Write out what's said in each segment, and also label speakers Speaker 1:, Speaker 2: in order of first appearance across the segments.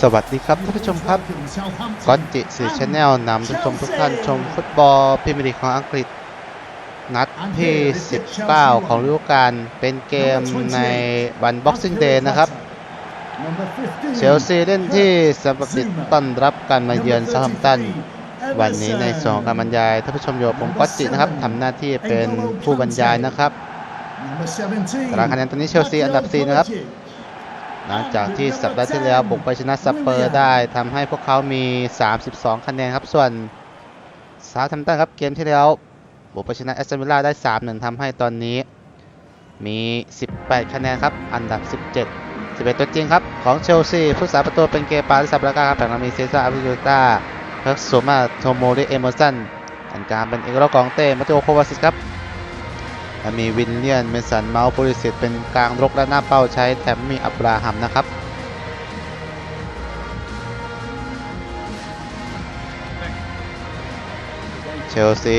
Speaker 1: สวัสดีครับท่านผู้ชมครับก้อนจิสื่อชแนลนำท่านผู้ชมทุกท่านชมฟุตบอลพรีเมียร์ลีกของอังกฤษ นัดที่ 19 ของฤดูกาลเป็นเกมในวัน Boxing Day นะครับเชลซีเล่นที่ซัมปติต้อนรับการมาเยือนซาฮัมตัน วันนี้ในสองการบรรยายท่านผู้ชมอยู่กับผมก้อจินะครับทำหน้าที่เป็นผู้บรรยายนะครับตารางคะแนนตอนนี้เชลซีอันดับ 4 นะครับ หลังจากที่สัปดาห์ที่แล้วบุกไปชนะสเปอร์ได้ทำให้พวกเขามี 32 คะแนนครับ ส่วนซาทัมตันครับเกมที่แล้วบุกไปชนะแอสตันวิลล่าได้ 3-1ทำให้ตอนนี้มี 18 คะแนนครับ อันดับ 17 11 ตัวจริงครับ ของเชลซีผู้สาประตูเป็นเกปาลิซาบราก้าครับแบ่งมามีเซซ่าอาริโยตาเพิร์กโซมาโทโมริเอเมอร์สันอันกางเป็นเอกโรกองเต้มาติโอโควาซิสครับ และมีวินเลียนเมสันเมาส์โปลิสิตเป็นกลางรกและหน้าเป้าใช้แถมมีอับราฮัมนะครับเชลซี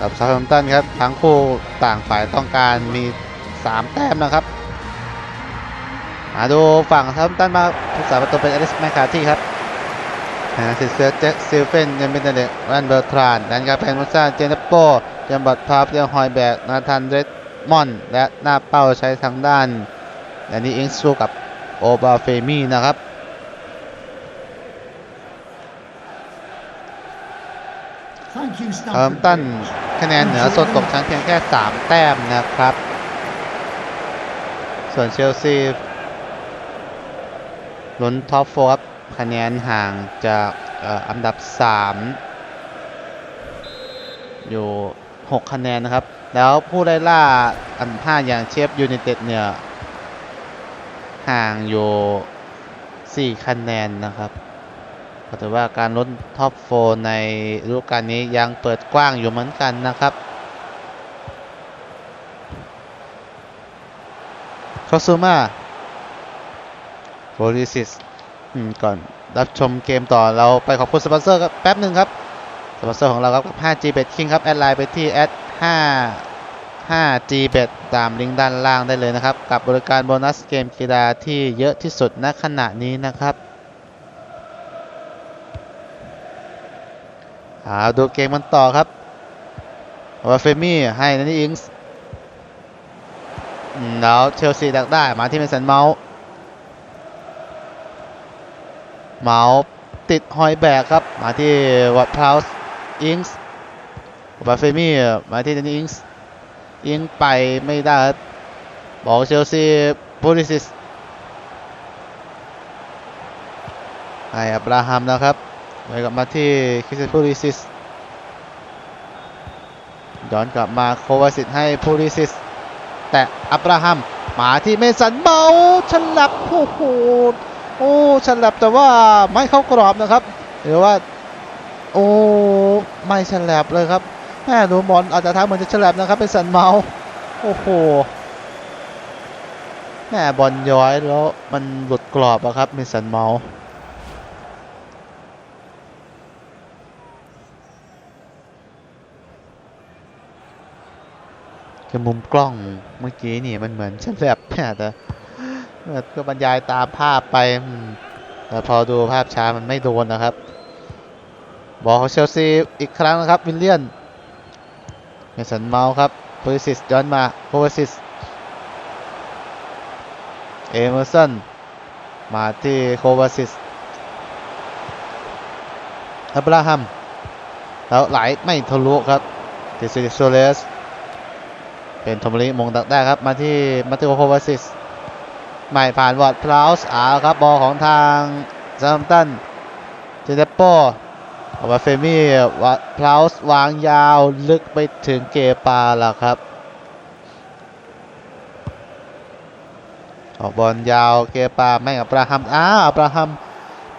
Speaker 1: กับซา u ์ h มตันครับทั้งคู่ต่างฝ่ายต้องการมี 3 แต้มนะครับ มาดูฝั่งซา u ์ h มตันมาผู้สาประตูเป็นอลิสแมคคาที่ครับ นาซิเซเจซิลเฟนเยนเบนเดเลตแวนเบอร์ทรานดันกาแพนมุซ่าเจนโปเจมบัตพาร์เรียงฮอยแบกนาธานเรดมอน และหน้าเป้าใช้ทางด้านแดนนี่อิงสู้กับโอบาเฟมี่นะครับเอิมตันคะแนนเหนือโซนตกชั้นเพียงแค่ 3 แต้มนะครับ ส่วนเชลซีลุ้นท็อปโฟร์ครับ คะแนนห่างจากอ,อันดับ 3 อยู่ 6 คะแนนนะครับ แล้วผู้ไล่ล่าอันดับ5อย่างเชฟยูไนเต็ดเนี่ย ห่างอยู่ 4 คะแนนนะครับก็ถือว่าการลุ้นท็อปโฟในฤดูกาลนี้ยังเปิดกว้างอยู่เหมือนกันนะครับคอซูมาโฟลิซิส ก่อนรับชมเกมต่อเราไปขอบคุณสปอนเซอร์ครับแป๊บหนึ่งครับสปอนเซอร์ของเราครับ 5G Bet King ครับ แอดไลน์ไปที่แอด5 5G Bet ตามลิงก์ด้านล่างได้เลยนะครับ กับบริการโบนัสเกมกีฬาที่เยอะที่สุดณขณะนี้นะครับเอาดูเกมมันต่อครับวาเฟมี่ให้นันนี่อิงส์แล้วเชลซีดักได้มาที่เมสันเมาส์ เมาส์ติดหอยแบกครับ มาที่วัตพราวส์อิงส์บาเฟมี่มาที่ดนอิงส์อิงไปไม่ได้บอกเชลซีโพลิซิสให้อับราฮัมนะครับไปกลับมาที่คริสโพลิซิสย้อนกลับมาโควาซิตให้โพลิซิสแต่อับราฮัมมาที่เมสันเบาฉลับโอ้โห โอ้ฉลับแต่ว่าไม่เข้ากรอบนะครับหรือว่า โอ้ไม่ฉลับเลยครับแม่ดูบอลอาจจะท้าเหมือนจะฉลับนะครับ เป็นสันเมาส์โอ้โหแม่บอลย้อยแล้วมันหลุดกรอบอะครับเป็นสันเมาส์คือมุมกล้องเมื่อกี้นี่มันเหมือนฉลับแม่แต่ ก็บรรยายตามภาพไปแต่พอดูภาพช้ามันไม่โดนนะครับ บอลของเชลซีอีกครั้งนะครับ วิลเลียนเมสันเมาส์ครับโพลิซิสย้อนมาโพลิซิสเอเมอร์สันมาที่โควาซิสอับราฮัม แล้วไหลไม่ทะลุครับติซิโซเลส เป็นทอมลิมงดักได้ครับ มาที่มาติโอโควาซิส ไม่ผ่านวอดพลาวส์อาครับบอลของทางซา m มตันเจเนปโปออกมาเฟมี่วะพลาวส์วางยาวลึกไปถึงเกปาแล้วครับออกบอลยาวเกปาไม่กับอับราฮัมอ้าอับราฮัม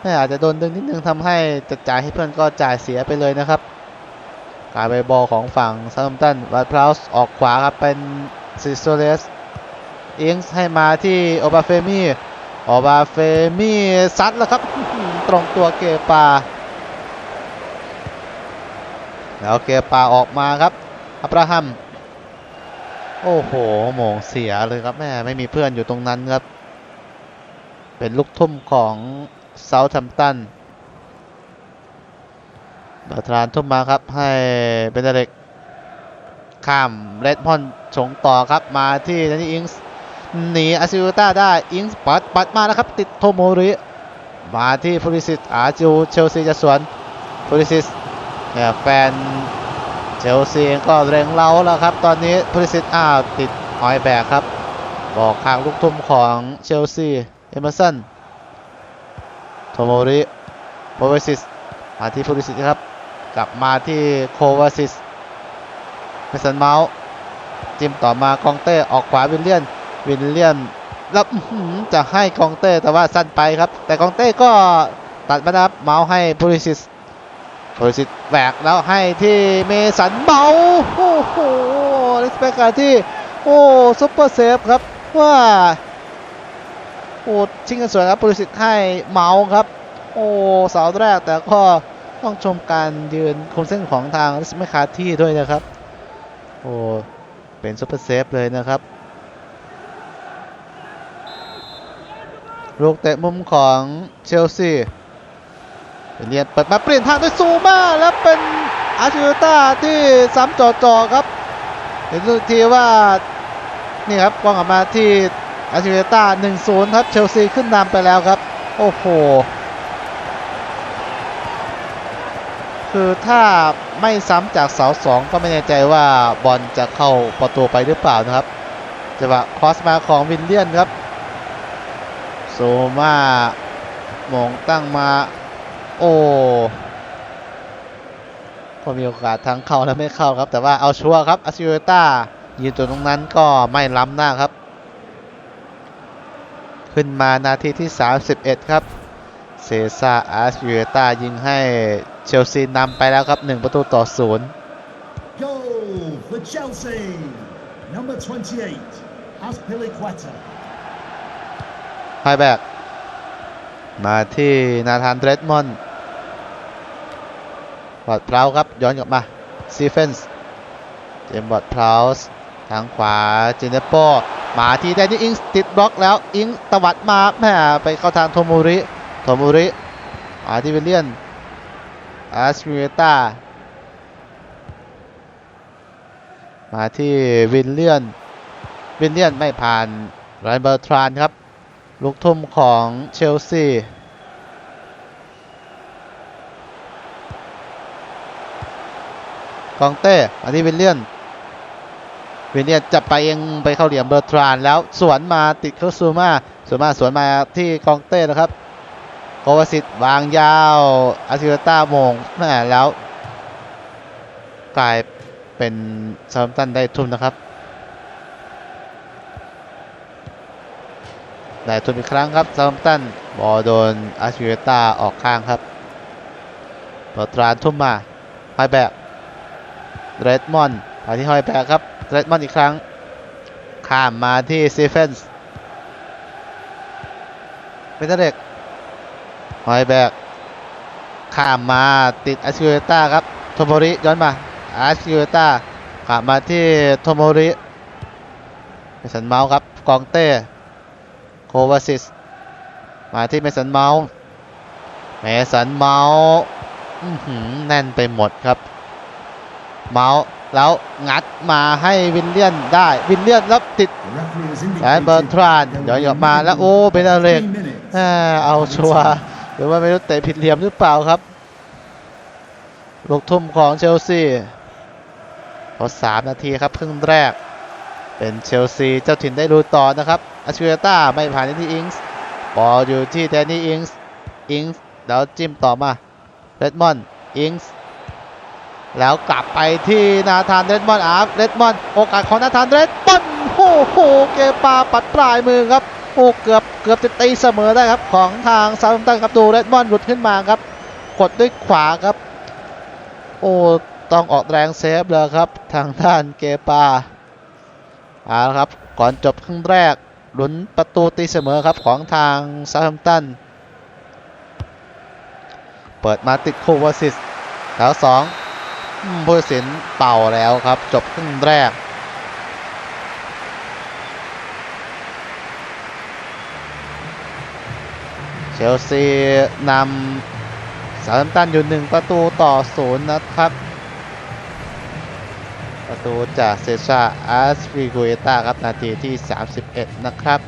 Speaker 1: ไม่อาจจะโดนดึงนิดนึงทำให้จะจ่ายให้เพื่อนก็จ่ายเสียไปเลยนะครับกลารไปบอลของฝั่งซา u มตันวัตพลาวส์ออกขวาครับเป็นซิโซเลส อิงส์ให้มาที่โอบาเฟมี่โอบาเฟมี่ซัดแล้วครับ ตรงตัวเกปา แล้วเกปาออกมาครับอับราฮัม โอ้โหโหมงเสียเลยครับแม่ไม่มีเพื่อนอยู่ตรงนั้นครับ เป็นลูกทุ่มของเซาท์แ m มตันบาทรานทุ่มมาครับให้เบนเด็กข้ามเรดมอนชงต่อครับมาที่นันนี่อิงส์ หนีอาซิโอต้าได้อิงส์ปัดปัดมาแล้วครับ ติดโทโมริมาที่ฟูริซิสอาจูเชลซีจะสวนฟูริซิสแฟนเชลซีเองก็เร่งเร้าแล้วครับ ตอนนี้ฟูริซิสอ้าวติดหอยแบกครับ บอกข้างลูกทุ่มของเชลซีเอเมอร์สันโทโมริโพวิซิสมาที่ฟูริซิสครับ กลับมาที่โควาซิสเมสันเมาส์จิ้มต่อมากองเต้ออกขวาวิลเลียน วิลเลียนแล้วจะให้กองเต้แต่ว่าสั้นไปครับ แต่กองเต้ก็ตัดมาครับเมาส์ให้พูริซิสพูริซิสแหวกแล้วให้ที่เมสันเมาโอ้โหลิสเปกาที่โอ้ซุปเปอร์เซฟครับว่าโอ้ชิงกันสวยครับพูริซิสให้เมาส์ครับ โอ้เสาแรกแต่ก็ต้องชมการยืนคุมเส้นของทางลิสเปกาที่ด้วยนะครับโอ้เป็นซุปเปอร์เซฟเลยนะครับ ลูกเตะมุมของเชลซีเรียนเปิดมาเปลี่ยนทางด้วยซูมาแล้วเป็นอาชิโอต้าที่ซ้ำจ่อๆครับ เห็นทีว่านี่ครับกองออกมาที่อาชิโอต้า1-0 ครับเชลซีขึ้นนำไปแล้วครับ โอ้โห คือถ้าไม่ซ้ำจากเสาสองก็ไม่แน่ใจว่าบอลจะเข้าประตูไปหรือเปล่านะครับจังหวะคอสมาของวินเลียนครับ ซมามองตั้งมา โอ้ก็มีโอกาสทั้งเข้าและไม่เข้าครับ แต่ว่าเอาชัวร์ครับอาซิโอต้ายืนตัวตรงนั้นก็ไม่ล้ำหน้าครับ ขึ้นมานาทีที่ 31 ครับ เซซ่าอาซิโอต้ายิงให้เชลซีนำไปแล้วครับ 1 ประตูต่อ0
Speaker 2: Goal for Chelsea. Number 28, Aspilicueta.
Speaker 1: ไฮแบกมาที่นาธานเดรดมอนด์บอดเพลาครับ ย้อนกลับมาซีเฟนส์เจมบอดเพลาส์ทางขวาเจเนโปมาที่แดนนี่อิงติดบล็อกแล้วอิงตวัดมาแหม่ไปเข้าทางโทโมริโทโมริมาที่เวลเลียนอาสเมตามาที่วิลเลียนวิลเลียนไม่ผ่านไรเบอร์ทรานครับ ลูกทุ่มของเชลซีกองเต้มาที่วิลเลียนวิลเลียนจะไปเองไปเข้าเหลี่ยมเบอร์ทรานแล้วสวนมาติดเข้าซูมาสวนมาสวนมาที่กองเต้นะครับโกวาสิตวางยาวอาซิโอต้ามงแม่แล้ว กลายเป็นซาร์ตันได้ทุ่มนะครับ ได้ทุนอีกครั้งครับซาร์ตันบอลโดนอาชิเวต้าออกข้างครับเปิดตรานทุ่มมาไฮแบกเรดมอนมาที่ไฮแบกครับเรดมอนอีกครั้ง ข้ามมาที่ซีเฟนส์เป็นเด็กไฮแบกข้ามมาติดอาชิเวต้าครับโทโมริย้อนมาอาชิเวต้ากลับมาที่โทโมริเป็นสันเมาส์ครับกองเต้ โควาซิส มาที่เมสันเมาส์เมสันเมาส์แน่นไปหมดครับ เมาส์แล้วงัดมาให้วินเลียนได้ วินเลียนแล้วติดแอนเบอร์ทราน
Speaker 2: indicated
Speaker 1: ย้อน
Speaker 2: there
Speaker 1: กมาแล้วโอ้เป็นอะไรเอาชัวร์หรือว่าไม่รู้เตะผิดเหลี่ยมหรือเปล่าครับลูกทุ่มของเชลซีพอสามนาทีครับครึ่งแรก เป็นเชลซีเจ้าถิ่นได้รู้ต่อนะครับ อาชิเวต้าไม่ผ่านที่อิงส์บอลอยู่ที่แดนนี่อิงส์อิงส์แล้วจิ้มต่อมาเรดมอนด์อิงส์แล้วกลับไปที่นาธานเรดมอนด์อาร์เรดมอนด์โอกาสของนาธานเรดมอนด์โอ้โหเกปาปัดปลายมือครับโอ้เกือบเกือบจะตีเสมอได้ครับของทางซาอุมตันครับดูเรดมอนด์หลุดขึ้นมาครับกดด้วยขวาครับ โอ้ต้องออกแรงเซฟเลยครับ ทางด้านเกปาเอาละครับ ก่อนจบครึ่งแรก ลุ้นประตูตีเสมอครับของทางซา u ัมตัน เปิดมาติดโควาซิสแล้วสองอืมผู้ตัดสินเป่าแล้วครับ จบครึ่งแรก
Speaker 2: The
Speaker 1: ชลซีนำสาตันอยู่หนึ่งประตูต่อศูนย์นะครับ ประตูจากเซชาอาสฟิกุเอตาครับนาทีที่ 31 นะครับ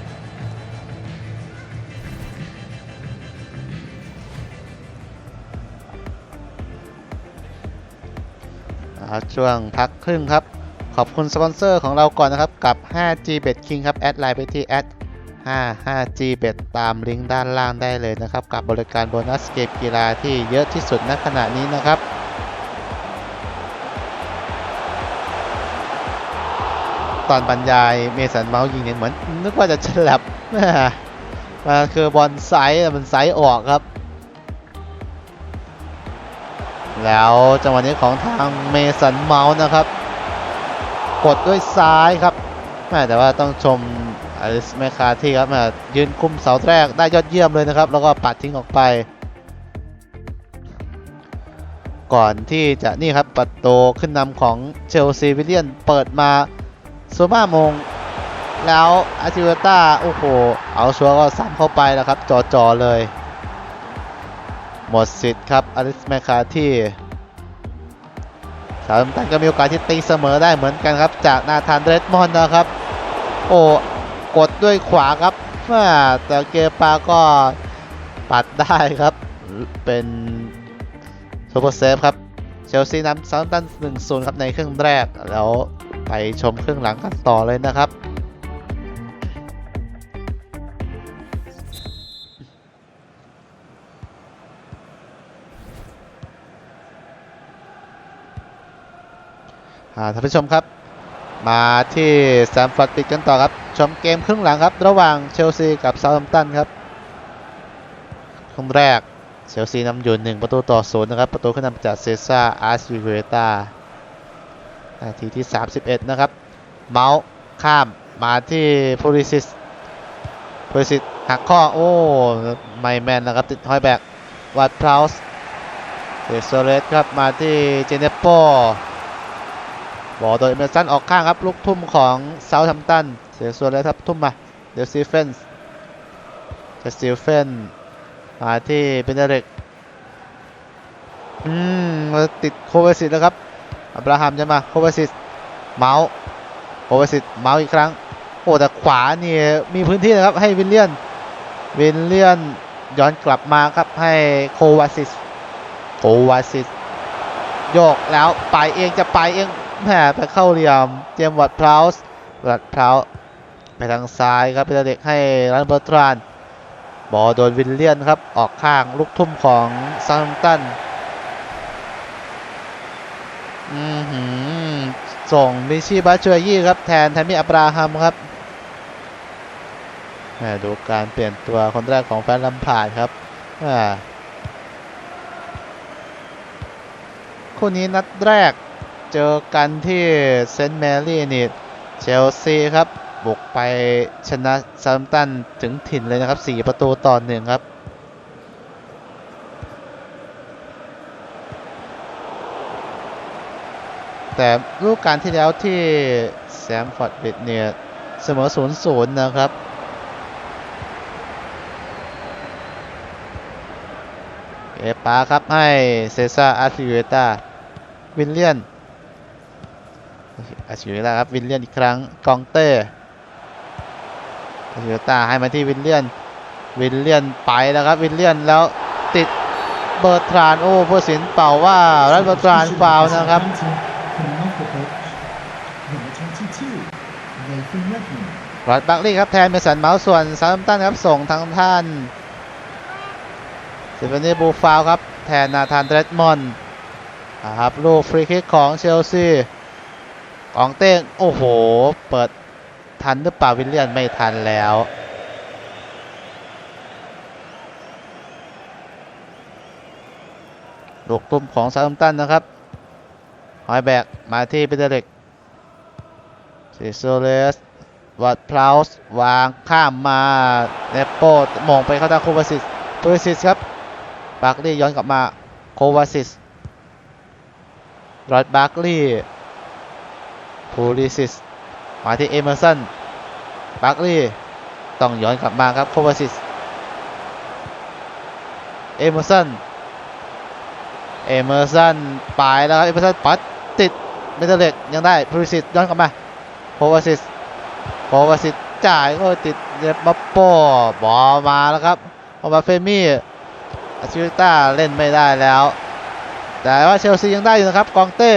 Speaker 1: ช่วงพักครึ่งครับ ขอบคุณสปอนเซอร์ของเราก่อนนะครับ กับ 5G Bet King ครับ แอดไลน์ไปที่แอด 55G Bet ตามลิงก์ด้านล่างได้เลยนะครับ กับบริการโบนัสเกมกีฬาที่เยอะที่สุดณขณะนี้นะครับ ตอนบรรยายเมสันเมาส์ยิงเนี่ยเหมือนนึกว่าจะฉลับม่มันคือบอลไซส์มันไซส์ออกครับ แล้วจังหวะนี้ของทางเมสันเมาส์นะครับ กดด้วยซ้ายครับแม่แต่ว่าต้องชมอลิสเมคาที่ครับแม่ยืนคุมเสาแรกได้ยอดเยี่ยมเลยนะครับ แล้วก็ปัดทิ้งออกไป ก่อนที่จะนี่ครับประตูขึ้นนำของเชลซีวิลเลียนเปิดมา โซมามง แล้วอาจิเวต้าโอ้โห เอาชัวร์ก็ซ้ำเข้าไปแล้วครับจอๆเลย หมดสิทธิ์ครับอลิสแมคคาที่สาวน้ำตาลก็มีโอกาสที่ตีเสมอได้เหมือนกันครับ จากนาธานเรดมอนด์นะครับ โอ้กดด้วยขวาครับแม่แต่เกปาก็ปัดได้ครับ เป็นซูเปอร์เซฟครับ เชลซีนำซาร์ตัน1-0 ครับในครึ่งแรกแล้ว ไปชมเครึ่องหลังกันต่อเลยนะครับ ท่านผู้ชมครับ มาที่แซมฟอร์ดปิดกันต่อครับ ชมเกมครึ่งหลังครับ ระหว่างเชลซีกับเซาท์แฮมป์ตันครับครึ่งแรกเชลซีนำอยู่หนึ่งประตูต่อศูนย์นะครับ ประตูขึ้นนำจากเซซ่าอาร์ซิเวต้า นาทีที่ 31 นะครับ เมาส์ข้ามมาที่โพลิซิสโพลิซิสหักข้อ โอ้ไม่แมนนะครับ ติดห้อยแบกวัดพราวส์เซโซเลสครับ มาที่เจเนปโปบอลโดยเอเมอร์สันออกข้างครับ ลูกทุ่มของเซาท์แฮมตันเสียส่วนแล้วครับ ทุ่มมาเดี๋ยวซีเฟนส์จะซีเฟนมาที่เบนเดเรกอืมมาติดโคเวสิตแล้วครับ อับราฮัมจะมาโคเวสิตเมาส์โคเวสิตเมาส์อีกครั้ง โอ้แต่ขวานี่มีพื้นที่นะครับให้วิลเลียนวิลเลียนย้อนกลับมาครับให้โควาซิสโควาซิสโยกแล้วไปเองจะไปเองแหมไปเข้าเหลี่ยมเจมวัดพราวส์วัดพราวส์ไปทางซ้ายครับเป็นเด็กให้รันเบอร์ตรานบอลโดนวิลเลียนครับออกข้างลูกทุ่มของซาร์ตัน ส่งมิชิบาชวยยี่ครับ แทนแทนมิอับราฮัมครับดูการเปลี่ยนตัวคนแรกของแฟนลัมพาดครับคู่นี้นัดแรกเจอกันที่เซนต์แมรี่นี่เชลซีครับบุกไปชนะซาร์ตันถึงถิ่นเลยนะครับ 4 ประตูต่อหนึ่งครับ แต่รูปการที่แล้วที่แซมฟอร์ดบิดเนี่ยเสมอ 0-0 นะครับ เอปาครับให้เซซ่าอาร์ซิเวตาวินเลียนอาร์ซิเวตาครับวินเลียนอีกครั้งกองเต้อาร์ซิเวตาให้มาที่วินเลียนวินเลียนไปแล้วครับวินเลียนแล้วติดเบิร์ตรานโอ้ผู้สินเป่าว่ารัฐเบิร์ตรานฟาวนะครับ รอดบักลี่ครับแทนเมสันเมาส์ส่วนซาร์ตันครับส่งทางท่านเซิฟานีบูฟาวครับแทนนาธานเดรดมอนครับลูกฟรีคิกของเชลซีกองเต้งโอ้โห เปิดทันหรือเปล่าวิลเลียนไม่ทันแล้วลูกตุ้มของซาร์ตันนะครับหอยแบกมาที่เปเตอร์เล็กซิโซเลส วัดพลาวส์วางข้ามมาเนโปมองไปเข้าทางโควาซิสโควาซิสครับบาร์กลีย้อนกลับมาโควาซิสรอดบาร์กลีย์พูลิซิสมาที่เอเมอร์สันบาร์กลีย์ต้องย้อนกลับมาครับโควาซิสเอเมอร์สันเอเมอร์สันไปแล้วครับเอเมอร์สันปัดติดเมทัลเลตยังได้พริสิตย้อนกลับมาโควาซิส โควาซิสจ่ายก็ติดเดบัปโปบอมาแล้วครับออกมาเฟมี่อาชิต้าเล่นไม่ได้แล้ว แต่ว่าเชลซียังได้อยู่นะครับ กองเต้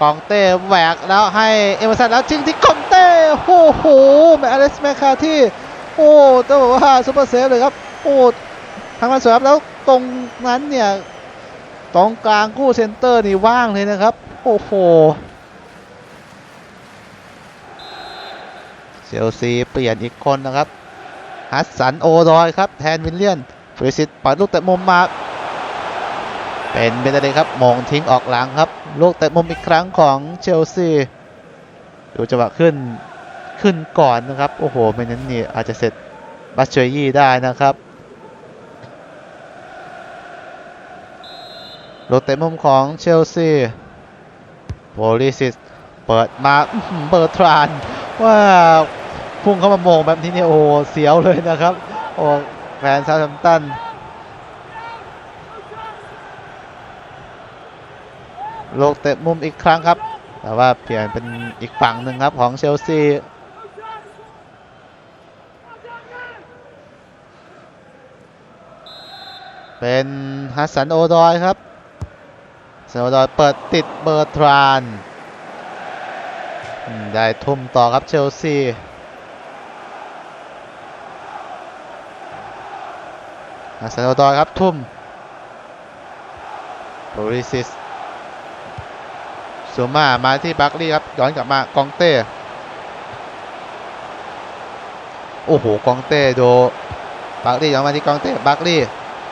Speaker 1: กองเต้แหวกแล้วให้เอเมอร์สันแล้วชิงที่กองเต้โอ้โหแมอเลสแมคคาที่ โอ้ต้องบอกว่าซุปเปอร์เซฟเลยครับ โอ้ทางมันสวยครับแล้วตรงนั้นเนี่ย ตรงกลางคู่เซนเตอร์นี่ว่างเลยนะครับ โอ้โห เชลซีเปลี่ยนอีกคนนะครับฮัสสันโอดอยครับแทนวิลเลียนฟริสิตปัดลูกแต่มุมมา เป็นเบนเดครับมองทิ้งออกหลังครับ ลูกแต่มุมอีกครั้งของเชลซีดูจังหวะขึ้นขึ้นก่อนนะครับ โอ้โหไม่นั้นนี่อาจจะเสร็จบัชเชยยี่ได้นะครับลูกเตะมุมของเชลซีโบลิซิสเปิดมาอื้อหือเปิดทราน ว่าพุ่งเข้ามาโมงแบบนี้เนี่ยโอ้เสียวเลยนะครับโอ้แฟนซาทัมตันโลกเตะมุมอีกครั้งครับ แต่ว่าเปลี่ยนเป็นอีกฝั่งหนึ่งครับของเชลซีเป็นฮัสสันโอดอยครับฮัสสันโอดอยเปิดติดเบอร์ทราน ได้ทุ่มต่อครับเชลซีฮัสสันโอดอครับทุ่มโบริซิสซูมามาที่บัคลี่ครับย้อนกลับมากองเต้ โอ้โหกองเต้โดบัคลี่ย้อนมาที่กองเต้บัคลี่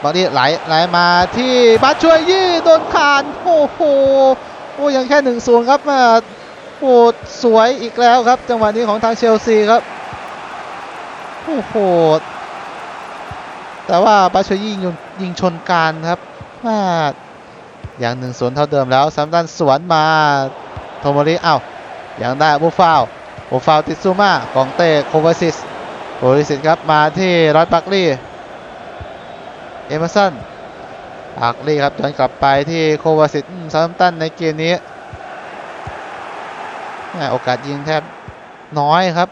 Speaker 1: บัคลี่ไหลไหลมาที่บัตช่วยยี่โดนคานโอ้โหโอ้ยังแค่หนึ่งศูนย์ครับ โอ้สวยอีกแล้วครับ จังหวะนี้ของทางเชลซีครับโอ้โหแต่ว่าบัตช่วยยี่ยิงยิงชนการครับมาอย่างหนึ่งศูนเท่าเดิมแล้วซัมตันสวนมาโทโมริเอ้ายังได้บูฟาวบูฟาวติดซูมากองเต้โคเวซิสโควซิสครับมาที่รอดบักลี่เอเมอร์สันบักลี่ครับย้อนกลับไปที่โควาซิสซัมตันในเกมนี้ โอกาสยิงแทบน้อยครับ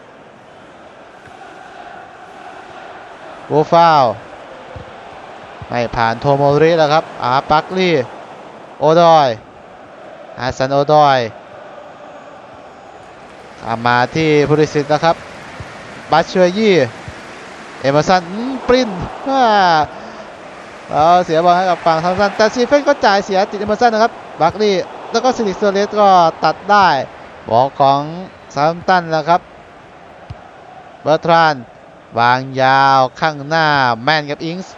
Speaker 1: บูฟาวไม่ผ่านโทโมริแล้วครับ อาปักลี่ โอดอย อาซันโอดอยตามมาที่พุริสิตนะครับ บัตเชอยี่ เอเมอร์สันปรินเราเสียบอลให้กับฝั่งทางซันแต่ซีเฟนก็จ่ายเสียติดเอเมอร์สันนะครับ บักลี่ แล้วก็ซิลิกโซเลสก็ตัดได้ บอลของซาม์ตันแล้วครับเบอร์ทรานวางยาวข้างหน้าแมนกับอิงส์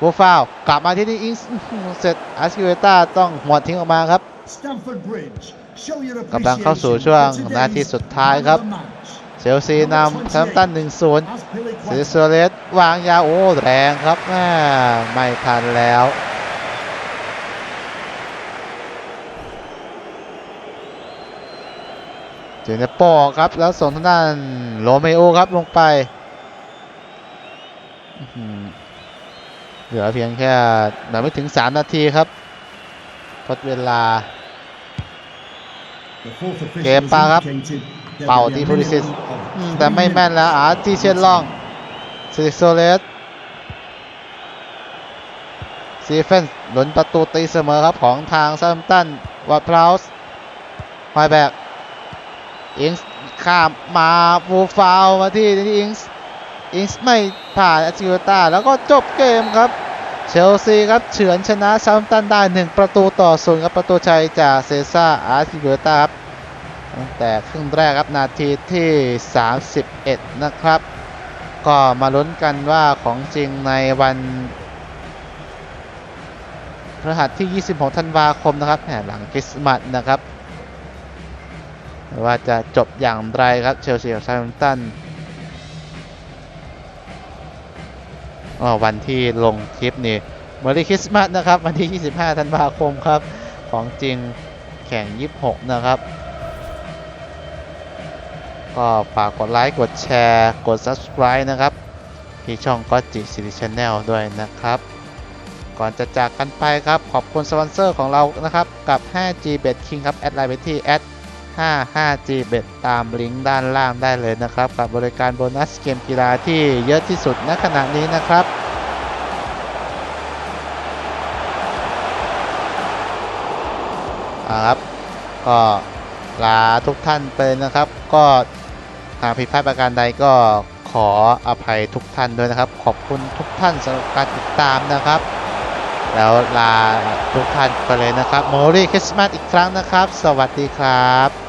Speaker 1: บูฟาวกลับมาที่นี่อิงส์อื้อหือเสร็จอาสกิเวต้าต้องหัวทิ้งออกมาครับ
Speaker 2: Stamford Bridge show your
Speaker 1: กำลังเข้าสู่ช่วง
Speaker 2: appreciation for
Speaker 1: นาที
Speaker 2: today's
Speaker 1: สุดท้ายครับ
Speaker 2: man of the match.
Speaker 1: เชลซีนำแซมตัน1-0
Speaker 2: Azpilicueta
Speaker 1: ซิโซเลสวางยาวโอ้แรงครับแม่ไม่ทันแล้ว เจเนโปครับ แล้วส่งทางด้านโรเมโอครับลงไปเหลือเพียงแค่ไม่ถึง 3 นาทีครับทดเวลา เกมปาครับ เป่า
Speaker 2: will be
Speaker 1: ที่
Speaker 2: a
Speaker 1: พูริซิสแต่ไม่แม่นแล้วอาร์จีเชนลองซิลิโซเลสซีเฟนหลุนประตูตีเสมอครับของทางซัมตันวัตพราวส์ไฮแบก อิงส์ข้ามมาฟูฟาวมาที่ที่อิงส์อิงส์ไม่ผ่านอาจิโอต้าแล้วก็จบเกมครับ เชลซีครับเฉือนชนะซัมตันได้ 1 ประตูต่อศูนย์ครับประตูชัยจากเซซ่าอาร์ติโอต้าครับตั้งแต่ครึ่งแรกครับนาทีที่ 31 นะครับ ก็มาลุ้นกันว่าของจริงในวันพฤหัสที่ 26 ธันวาคมนะครับแหมหลังคริสต์มาสนะครับ ว่าจะจบอย่างไรครับเชลซีกับซาร์ตันอ๋อวันที่ลงคลิปนี่เมอรีคริสต์มาสนะครับ วันที่ 25 ธันวาคมครับ ของจริงแข่ง 26 นะครับ ก็ฝากกดไลค์ กดแชร์ กด subscribe นะครับ ที่ช่องก็จิซิลิชแนลด้วยนะครับ ก่อนจะจากกันไปครับ ขอบคุณสปอนเซอร์ของเรานะครับ กับ 5G Bet King ครับ แอดไลน์ไปที่แอด 55G Bet ตามลิงก์ด้านล่างได้เลยนะครับ กับบริการโบนัสเกมกีฬาที่เยอะที่สุดณขณะนี้นะครับครับก็ลาทุกท่านไปนะครับ ก็หากผิดพลาดประการใดก็ขออภัยทุกท่านด้วยนะครับ ขอบคุณทุกท่านสำหรับการติดตามนะครับ แล้วลาทุกท่านไปเลยนะครับโมรีคริสต์มาสอีกครั้งนะครับ สวัสดีครับ